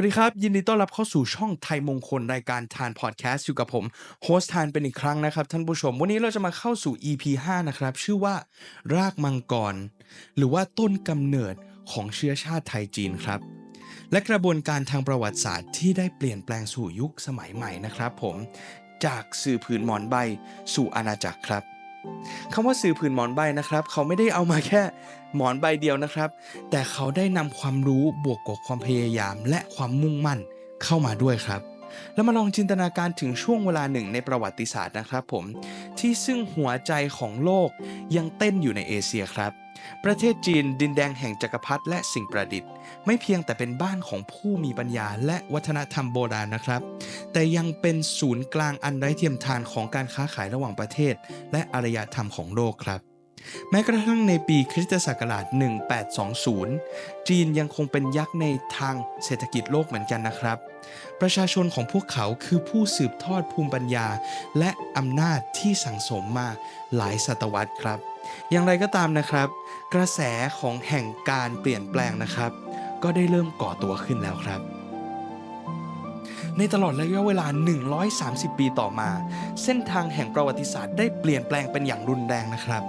วัสดีครับ ยินดีต้อนรับเข้าสู่ช่องไทยมงคลรายการทานพอดแคสต์อยู่กับผมโฮสต์ทานเป็นอีกครั้งนะครับ ท่านผู้ชม วันนี้เราจะมาเข้าสู่ EP 5 นะครับ ชื่อว่ารากมังกร หรือว่าต้นกำเนิดของเชื้อชาติไทยจีนครับ และกระบวนการทางประวัติศาสตร์ที่ได้เปลี่ยนแปลงสู่ยุคสมัยใหม่นะครับ ผมจากสื่อผืนหมอนใบสู่อาณาจักรครับ คำว่าสื่อผืนหมอนใบนะครับ เขาไม่ได้เอามาแค่หมอนใบเดียวนะครับ แต่เขาได้นำความรู้บวกกับความพยายาม และความมุ่งมั่นเข้ามาด้วยครับ แล้วมาลองจินตนาการถึงช่วงเวลาหนึ่งในประวัติศาสตร์นะครับผมที่ซึ่งหัวใจของโลกยังเต้นอยู่ในเอเชียครับ ประเทศจีนดินแดงแห่งจักรพรรดิและสิ่งประดิษฐ์ ไม่เพียงแต่เป็นบ้านของผู้มีปัญญาและวัฒนธรรมโบราณนะครับ แต่ยังเป็นศูนย์กลางอันไร้เทียมทานของการค้าขายระหว่างประเทศ และอารยธรรมของโลกครับแม้กระทั่งในปีคริสตศักราช 1820 จีนยังคงเป็นยักษ์ในทางเศรษฐกิจโลกเหมือนกันนะครับ ประชาชนของพวกเขาคือผู้สืบทอดภูมิปัญญา และอำนาจที่สั่งสมมาหลายศตวรรษครับ อย่างไรก็ตามนะครับ กระแสของแห่งการเปลี่ยนแปลงนะครับ ก็ได้เริ่มก่อตัวขึ้นแล้วครับ ในตลอดระยะเวลา 130 ปีต่อมา เส้นทางแห่งประวัติศาสตร์ได้เปลี่ยนแปลงเป็นอย่างรุนแรงนะครับ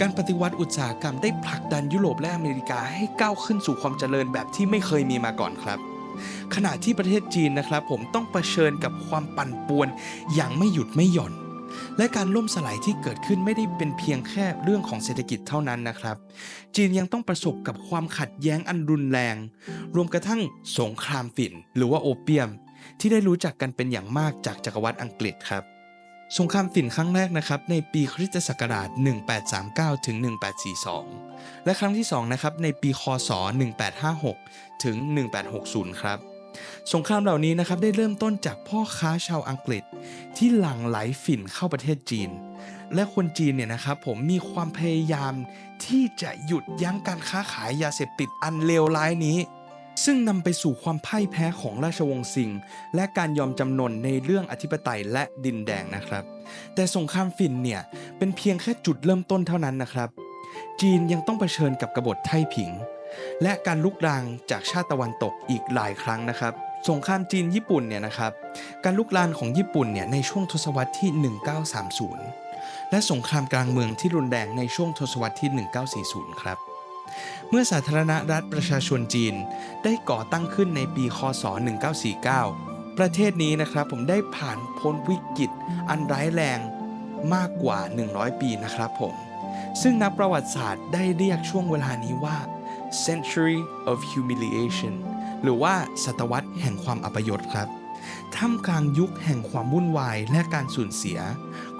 การปฏิวัติอุตสาหกรรมได้ผลักดันยุโรปและอเมริกาให้ก้าวขึ้นสู่ความเจริญแบบที่ไม่เคยมีมาก่อนครับขณะที่ประเทศจีนนะครับ ผมต้องเผชิญกับความปั่นป่วนอย่างไม่หยุดไม่หย่อน และการล่มสลายที่เกิดขึ้นไม่ได้เป็นเพียงแค่เรื่องของเศรษฐกิจเท่านั้นนะครับ จีนยังต้องประสบกับความขัดแย้งอันรุนแรง รวมกระทั่งสงครามฝิ่น หรือว่าโอเปียม ที่ได้รู้จักกันเป็นอย่างมากจากจักรวรรดิอังกฤษครับสงครามฝิ่นครั้งแรกนะครับในปีคริสตศักราช 1839 ถึง 1842 และครั้งที่2นะครับในปีคศ 1856 ถึง 1860 ครับ สงครามเหล่านี้นะครับได้เริ่มต้นจากพ่อค้าชาวอังกฤษ ที่หลั่งไหลฝิ่นเข้าประเทศจีน และคนจีนเนี่ยนะครับผมมีความพยายามที่จะหยุดยั้งการค้าขายยาเสพติดอันเลวร้ายนี้ ซึ่งนำไปสู่ความพ่ายแพ้ของราชวงศ์ซิง และการยอมจำนนในเรื่องอธิปไตยและดินแดงนะครับ แต่สงครามฝิ่นเนี่ยเป็นเพียงแค่จุดเริ่มต้นเท่านั้นนะครับ จีนยังต้องเผชิญกับกบฏไทผิง และการลุกรางจากชาติตะวันตกอีกหลายครั้งนะครับสงครามจีนญี่ปุ่นเนี่ยนะครับการลุกลานของญี่ปุ่นเนี่ยในช่วงทศวรรษที่ 1930 และสงครามกลางเมืองที่รุนแรงในช่วงทศวรรษที่ 1940 ครับเมื่อสาธารณรัฐประชาชนจีนได้ก่อตั้งขึ้นในปี คศ 1949 ประเทศนี้นะครับผมได้ผ่านพ้นวิกฤตอันร้ายแรงมากกว่า 100 ปีนะครับผม ซึ่งนักประวัติศาสตร์ได้เรียกช่วงเวลานี้ว่า century of humiliation หรือว่าศตวรรษแห่งความอัปยศครับท่ามกลางยุคแห่งความวุ่นวายและการสูญเสีย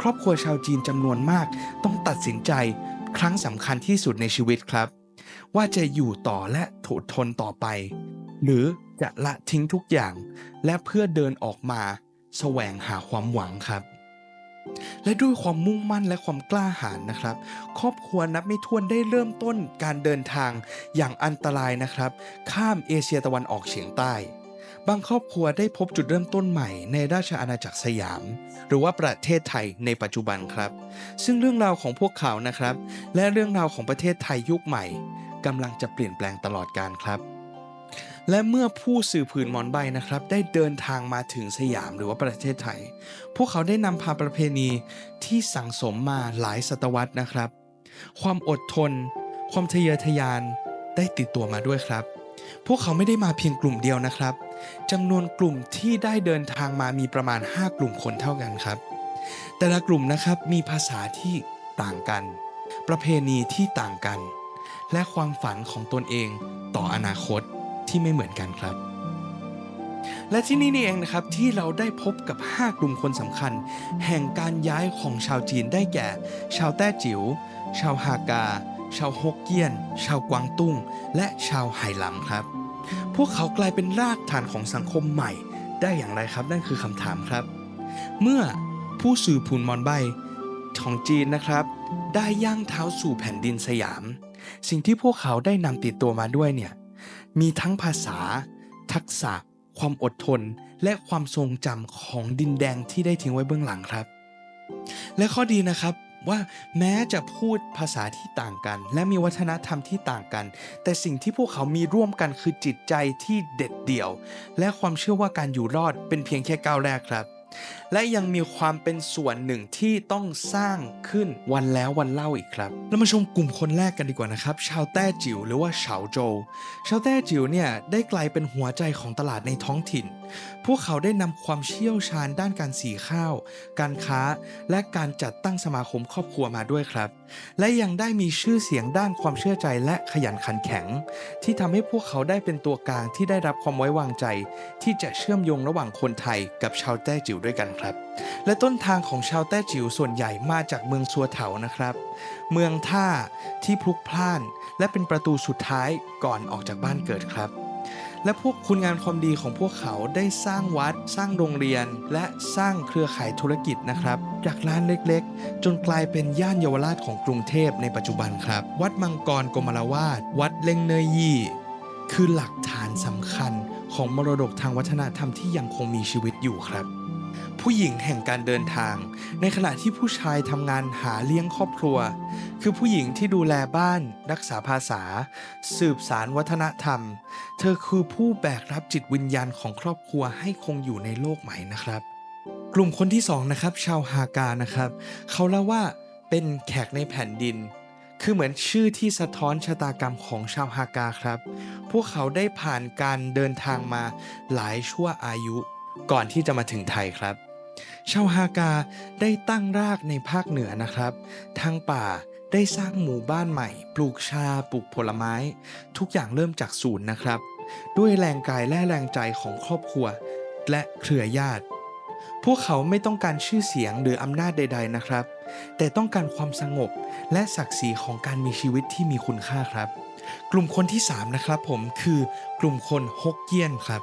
ครอบครัวชาวจีนจำนวนมาก ต้องตัดสินใจครั้งสำคัญที่สุดในชีวิตครับ ว่าจะอยู่ต่อและถดทนต่อไป หรือจะละทิ้งทุกอย่าง และเพื่อเดินออกมา แสวงหาความหวังครับ และด้วยความมุ่งมั่นและความกล้าหาญนะครับ ครอบครัวนับไม่ถ้วนได้เริ่มต้นการเดินทางอย่างอันตรายนะครับ ข้ามเอเชียตะวันออกเฉียงใต้ บางครอบครัวได้พบจุดเริ่มต้นใหม่ในราชอาณาจักรสยาม หรือว่าประเทศไทยในปัจจุบันครับ ซึ่งเรื่องราวของพวกเขานะครับ และเรื่องราวของประเทศไทยยุคใหม่กำลังจะเปลี่ยนแปลงตลอดกาลครับ และเมื่อผู้สื่อผืนหมอนใบนะครับ ได้เดินทางมาถึงสยามหรือว่าประเทศไทย พวกเขาได้นำพาประเพณีที่สั่งสมมาหลายศตวรรษนะครับ ความอดทน ความทะเยอทะยานได้ติดตัวมาด้วยครับ พวกเขาไม่ได้มาเพียงกลุ่มเดียวนะครับจำนวนกลุ่มที่ได้เดินทางมามีประมาณ 5 กลุ่มคนเท่ากันครับ แต่ละกลุ่มนะครับมีภาษาที่ต่างกัน ประเพณีที่ต่างกัน และความฝันของตนเองต่ออนาคต ที่ไม่เหมือนกันครับ และที่นี่นี่เองนะครับที่เราได้พบกับ 5 กลุ่มคนสำคัญ แห่งการย้ายของชาวจีนได้แก่ ชาวแต้จิ๋ว ชาวฮากา ชาวฮกเกี้ยน ชาวกวางตุ้ง และชาวไหหลำครับ พวกเขากลายเป็นรากฐานของสังคมใหม่ ได้อย่างไรครับ นั่นคือคำถามครับ เมื่อผู้สื่อพูนมอนใบของจีนนะครับ ได้ย่างเท้าสู่แผ่นดินสยาม สิ่งที่พวกเขาได้นำติดตัวมาด้วยเนี่ย มีทั้งภาษา ทักษะ ความอดทน และความทรงจำของดินแดงที่ได้ทิ้งไว้เบื้องหลังครับ และข้อดีนะครับว่าแม้จะพูดภาษาที่ต่างกัน และมีวัฒนธรรมที่ต่างกัน แต่สิ่งที่พวกเขามีร่วมกันคือจิตใจที่เด็ดเดี่ยว และความเชื่อว่าการอยู่รอดเป็นเพียงแค่ก้าวแรกครับ และยังมีความเป็นส่วนหนึ่งที่ต้องสร้างขึ้นวันแล้ววันเล่าอีกครับเรามาชมกลุ่มคนแรกกันดีกว่านะครับ ชาวแต้จิ๋วหรือว่าเฉาโจวชาวแต้จิ๋วเนี่ยได้กลายเป็นหัวใจของตลาดในท้องถิ่น พวกเขาได้นำความเชี่ยวชาญด้านการสีข้าว การค้า และการจัดตั้งสมาคมครอบครัวมาด้วยครับ และยังได้มีชื่อเสียงด้านความเชื่อใจและขยันขันแข็ง ที่ทำให้พวกเขาได้เป็นตัวกลางที่ได้รับความไว้วางใจ ที่จะเชื่อมโยงระหว่างคนไทยกับชาวแต้จิ๋วด้วยกันครับ และต้นทางของชาวแต้จิ๋วส่วนใหญ่มาจากเมืองซัวเถานะครับ เมืองท่าที่พลุกพล่าน และเป็นประตูสุดท้ายก่อนออกจากบ้านเกิดครับ และพวกคุณงานความดีของพวกเขาได้สร้างวัด สร้างโรงเรียน และสร้างเครือข่ายธุรกิจนะครับ จากร้านเล็กๆ จนกลายเป็นย่านเยาวราชของกรุงเทพในปัจจุบันครับ วัดมังกรกมลวาดวัดเล่งเนยยี่ คือหลักฐานสำคัญของมรดกทางวัฒนธรรมที่ยังคงมีชีวิตอยู่ครับ ผู้หญิงแห่งการเดินทาง ในขณะที่ผู้ชายทำงานหาเลี้ยงครอบครัว คือผู้หญิงที่ดูแลบ้าน รักษาภาษา สืบสารวัฒนธรรม เธอคือผู้แบกรับจิตวิญญาณของครอบครัวให้คงอยู่ในโลกใหม่นะครับ กลุ่มคนที่สองนะครับ ชาวฮากานะครับ เขาเล่าว่าเป็นแขกในแผ่นดินคือเหมือนชื่อที่สะท้อนชะตากรรมของชาวฮากาครับ พวกเขาได้ผ่านการเดินทางมาหลายชั่วอายุ ก่อนที่จะมาถึงไทยครับ ชาวฮากาได้ตั้งรากในภาคเหนือนะครับ ทางป่าได้สร้างหมู่บ้านใหม่ ปลูกชาปลูกผลไม้ ทุกอย่างเริ่มจากศูนย์นะครับ ด้วยแรงกายและแรงใจของครอบครัว และเครือญาติ พวกเขาไม่ต้องการชื่อเสียงหรืออำนาจใด ๆนะครับ แต่ต้องการความสงบและศักดิ์ศรีของการมีชีวิตที่มีคุณค่าครับ กลุ่มคนที่ 3 นะครับผมคือกลุ่มคนฮกเกี้ยนครับ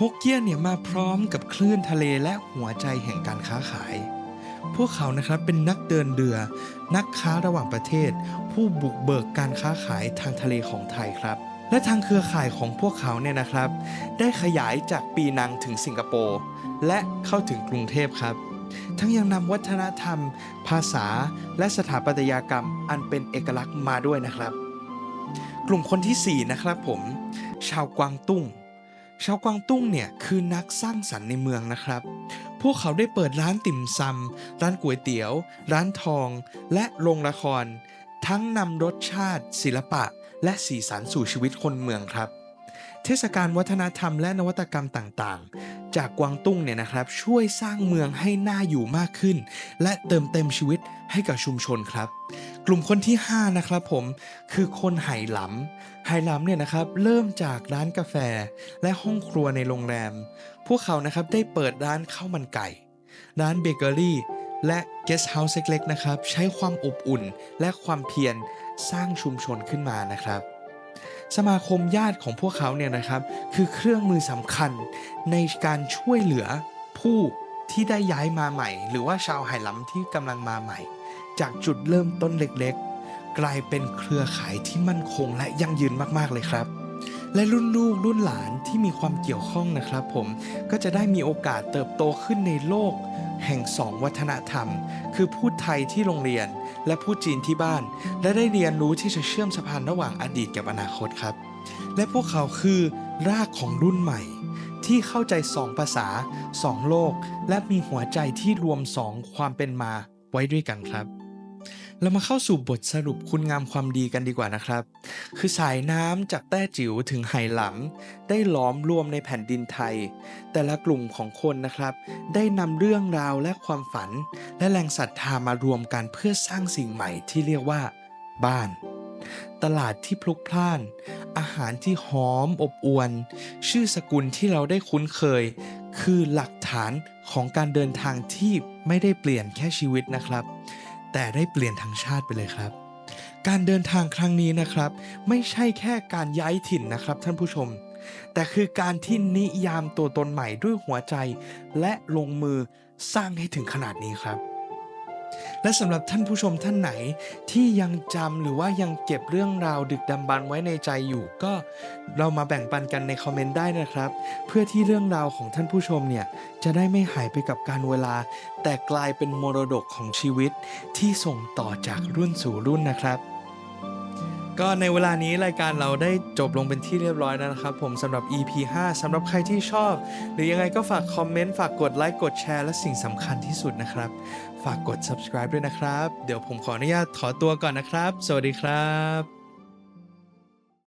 ฮกเกี้ยนเนี่ยมาพร้อมกับคลื่นทะเลและหัวใจแห่งการค้าขาย พวกเขานะครับเป็นนักเดินเรือ นักค้าระหว่างประเทศ ผู้บุกเบิกการค้าขายทางทะเลของไทยครับ และทางเครือข่ายของพวกเขาเนี่ยนะครับ ได้ขยายจากปีนังถึงสิงคโปร์และเข้าถึงกรุงเทพครับ ทั้งยังนำวัฒนธรรม ภาษา และสถาปัตยกรรมอันเป็นเอกลักษณ์มาด้วยนะครับ กลุ่มคนทีสี่4 นะครับผม ชาวกวางตุ้ง ชาวกวางตุ้งเนี่ยคือนักสร้างสรรค์ในเมืองนะครับ พวกเขาได้เปิดร้านติ่มซำร้านก๋วยเตี๋ยว ร้านทอง และโรงละคร ทั้งนำรสชาติ ศิลปะ และสีสันสู่ชีวิตคนเมืองครับ เทศกาลวัฒนธรรมและนวัตกรรมต่างๆ จากกวางตุ้งเนี่ยนะครับ ช่วยสร้างเมืองให้น่าอยู่มากขึ้น และเติมเต็มชีวิตให้กับชุมชนครับ กลุ่มคนที่ 5 นะครับผมคือคนไหหลำไหหลำเนี่ยนะครับเริ่มจากร้านกาแฟและห้องครัวในโรงแรม พวกเขานะครับได้เปิดร้านข้าวมันไก่ ร้านเบเกอรี่ และเกสต์เฮาส์เล็กๆนะครับใช้ความอบอุ่นและความเพียรสร้างชุมชนขึ้นมานะครับสมาคมญาติของพวกเขาเนี่ยนะครับ คือเครื่องมือสำคัญในการช่วยเหลือผู้ที่ได้ย้ายมาใหม่ หรือว่าชาวไหหลำที่กำลังมาใหม่ จากจุดเริ่มต้นเล็กๆ กลายเป็นเครือข่ายที่มั่นคงและยั่งยืนมากๆเลยครับ และรุ่นลูกรุ่นหลานที่มีความเกี่ยวข้องนะครับ ผมก็จะได้มีโอกาสเติบโตขึ้นในโลก แห่งสองวัฒนธรรม คือพูดไทยที่โรงเรียน และพูดจีนที่บ้าน และได้เรียนรู้ที่จะเชื่อมสะพานระหว่างอดีตกับอนาคตครับ และพวกเขาคือรากของรุ่นใหม่ที่เข้าใจสองภาษาสองโลก และมีหัวใจที่รวมสองความเป็นมาไว้ด้วยกันครับ เรามาเข้าสู่บทสรุปคุณงามความดีกันดีกว่านะครับ คือสายน้ำจากแต้จิ๋วถึงไหหลำได้ล้อมรวมในแผ่นดินไทย แต่ละกลุ่มของคนนะครับ ได้นำเรื่องราวและความฝัน และแรงศรัทธามารวมกันเพื่อสร้างสิ่งใหม่ที่เรียกว่า บ้าน ตลาดที่พลุกพล่าน อาหารที่หอมอบอวลชื่อสกุลที่เราได้คุ้นเคย คือหลักฐานของการเดินทางที่ไม่ได้เปลี่ยนแค่ชีวิตนะครับ แต่ได้เปลี่ยนทั้งชาติไปเลยครับ การเดินทางครั้งนี้นะครับ ไม่ใช่แค่การย้ายถิ่นนะครับ ท่านผู้ชม แต่คือการที่นิยามตัวตนใหม่ด้วยหัวใจ และลงมือสร้างให้ถึงขนาดนี้ครับ และสำหรับท่านผู้ชมท่านไหนที่ยังจำหรือว่ายังเก็บเรื่องราวดึกดำบรรไว้ในใจอยู่ ก็เรามาแบ่งปันกันในคอมเมนต์ได้นะครับ เพื่อที่เรื่องราวของท่านผู้ชมเนี่ยจะได้ไม่หายไปกับการเวลา แต่กลายเป็นมรดกของชีวิตที่ส่งต่อจากรุ่นสู่รุ่นนะครับ ก็ในเวลานี้รายการเราได้จบลงเป็นที่เรียบร้อยแล้วนะครับ ผมสำหรับ EP 5สำหรับใครที่ชอบ หรือยังไงก็ฝากคอมเมนต์ ฝากกดไลค์กดแชร์และสิ่งสำคัญที่สุดนะครับ ฝากกด subscribe ด้วยนะครับ เดี๋ยวผมขออนุญาตถอตัวก่อนนะครับ สวัสดีครับ